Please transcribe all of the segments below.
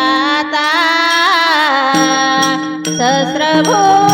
आता सहस्रभू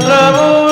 ಚಂದ್ರವೂ